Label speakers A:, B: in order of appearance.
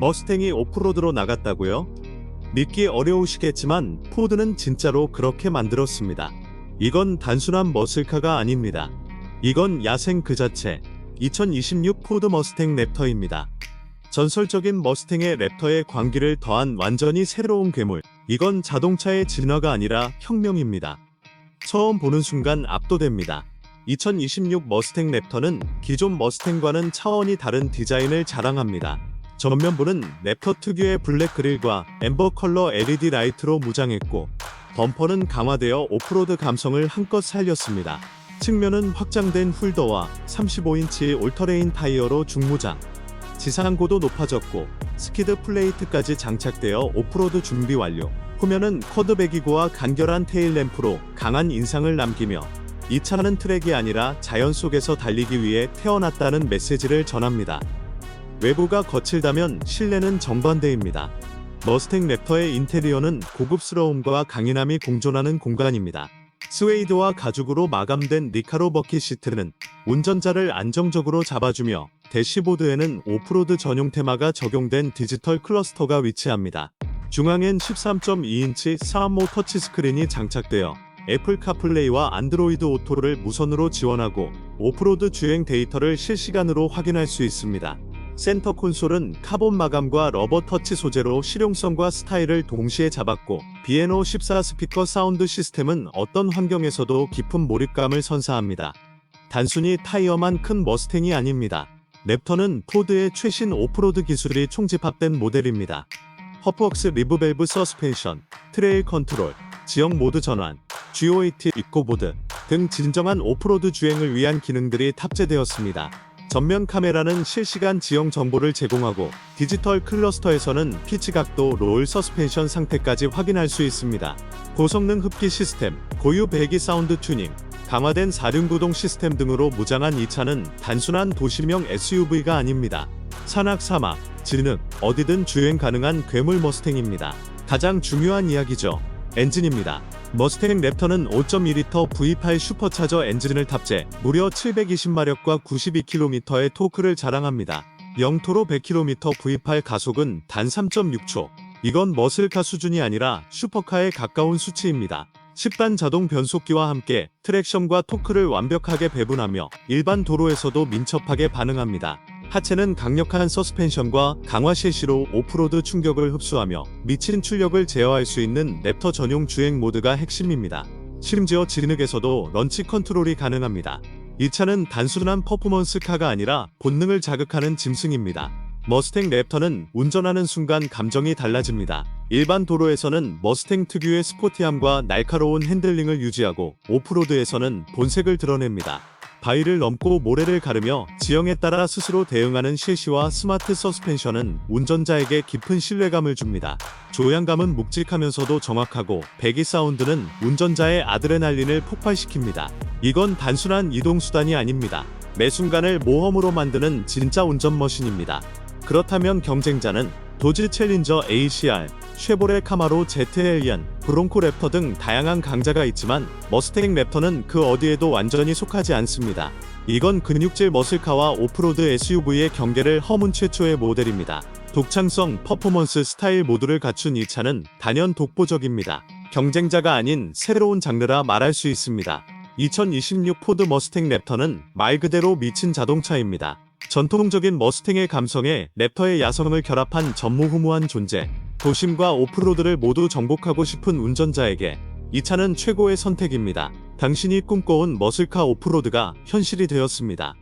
A: 머스탱이 오프로드로 나갔다고요? 믿기 어려우시겠지만 포드는 진짜로 그렇게 만들었습니다. 이건 단순한 머슬카가 아닙니다. 이건 야생 그 자체. 2026 포드 머스탱 랩터입니다. 전설적인 머스탱의 랩터에 광기를 더한 완전히 새로운 괴물. 이건 자동차의 진화가 아니라 혁명입니다. 처음 보는 순간 압도됩니다. 2026 머스탱 랩터는 기존 머스탱과는 차원이 다른 디자인을 자랑합니다. 전면부는 랩터 특유의 블랙 그릴과 엠버 컬러 LED 라이트로 무장했고 범퍼는 강화되어 오프로드 감성을 한껏 살렸습니다. 측면은 확장된 훌더와 35인치 올터레인 타이어로 중무장. 지상고도 높아졌고 스키드 플레이트까지 장착되어 오프로드 준비 완료. 후면은 쿼드배기고와 간결한 테일 램프로 강한 인상을 남기며 이 차는 트랙이 아니라 자연 속에서 달리기 위해 태어났다는 메시지를 전합니다. 외부가 거칠다면 실내는 정반대입니다. 머스탱 랩터의 인테리어는 고급스러움과 강인함이 공존하는 공간입니다. 스웨이드와 가죽으로 마감된 니카로 버킷 시트는 운전자를 안정적으로 잡아주며 대시보드에는 오프로드 전용 테마가 적용된 디지털 클러스터가 위치합니다. 중앙엔 13.2인치 사암모 터치스크린이 장착되어 애플 카플레이와 안드로이드 오토를 무선으로 지원하고 오프로드 주행 데이터를 실시간으로 확인할 수 있습니다. 센터 콘솔은 카본 마감과 러버 터치 소재로 실용성과 스타일을 동시에 잡았고 비에노 14 스피커 사운드 시스템은 어떤 환경에서도 깊은 몰입감을 선사합니다. 단순히 타이어만 큰 머스탱이 아닙니다. 랩터는 포드의 최신 오프로드 기술이 총집합된 모델입니다. 허프웍스 리브밸브 서스펜션, 트레일 컨트롤, 지역 모드 전환, GOAT 이코보드 등 진정한 오프로드 주행을 위한 기능들이 탑재되었습니다. 전면 카메라는 실시간 지형 정보를 제공하고 디지털 클러스터에서는 피치 각도, 롤 서스펜션 상태까지 확인할 수 있습니다. 고성능 흡기 시스템, 고유 배기 사운드 튜닝, 강화된 4륜구동 시스템 등으로 무장한 이 차는 단순한 도시명 SUV가 아닙니다. 산악 사막, 진흙, 어디든 주행 가능한 괴물 머스탱입니다. 가장 중요한 이야기죠. 엔진입니다. 머스탱 랩터는 5.2L V8 슈퍼차저 엔진을 탑재, 무려 720마력과 92km의 토크를 자랑합니다. 영토로 100km V8 가속은 단 3.6초. 이건 머슬카 수준이 아니라 슈퍼카에 가까운 수치입니다. 10단 자동 변속기와 함께 트랙션과 토크를 완벽하게 배분하며 일반 도로에서도 민첩하게 반응합니다. 하체는 강력한 서스펜션과 강화 셰시로 오프로드 충격을 흡수하며 미친 출력을 제어할 수 있는 랩터 전용 주행 모드가 핵심입니다. 심지어 진흙에서도 런치 컨트롤이 가능합니다. 이 차는 단순한 퍼포먼스 카가 아니라 본능을 자극하는 짐승입니다. 머스탱 랩터는 운전하는 순간 감정이 달라집니다. 일반 도로에서는 머스탱 특유의 스포티함과 날카로운 핸들링을 유지하고 오프로드에서는 본색을 드러냅니다. 바위를 넘고 모래를 가르며 지형에 따라 스스로 대응하는 실시와 스마트 서스펜션은 운전자에게 깊은 신뢰감을 줍니다. 조향감은 묵직하면서도 정확하고 배기 사운드는 운전자의 아드레날린을 폭발시킵니다. 이건 단순한 이동수단이 아닙니다. 매 순간을 모험으로 만드는 진짜 운전 머신입니다. 그렇다면 경쟁자는 도지 챌린저 ACR, 쉐보레 카마로 ZL리안, 브롱코 랩터 등 다양한 강자가 있지만 머스탱 랩터는 그 어디에도 완전히 속하지 않습니다. 이건 근육질 머슬카와 오프로드 SUV의 경계를 허문 최초의 모델입니다. 독창성, 퍼포먼스, 스타일 모두를 갖춘 이 차는 단연 독보적입니다. 경쟁자가 아닌 새로운 장르라 말할 수 있습니다. 2026 포드 머스탱 랩터는 말 그대로 미친 자동차입니다. 전통적인 머스탱의 감성에 랩터의 야성을 결합한 전무후무한 존재. 도심과 오프로드를 모두 정복하고 싶은 운전자에게 이 차는 최고의 선택입니다. 당신이 꿈꿔온 머슬카 오프로드가 현실이 되었습니다.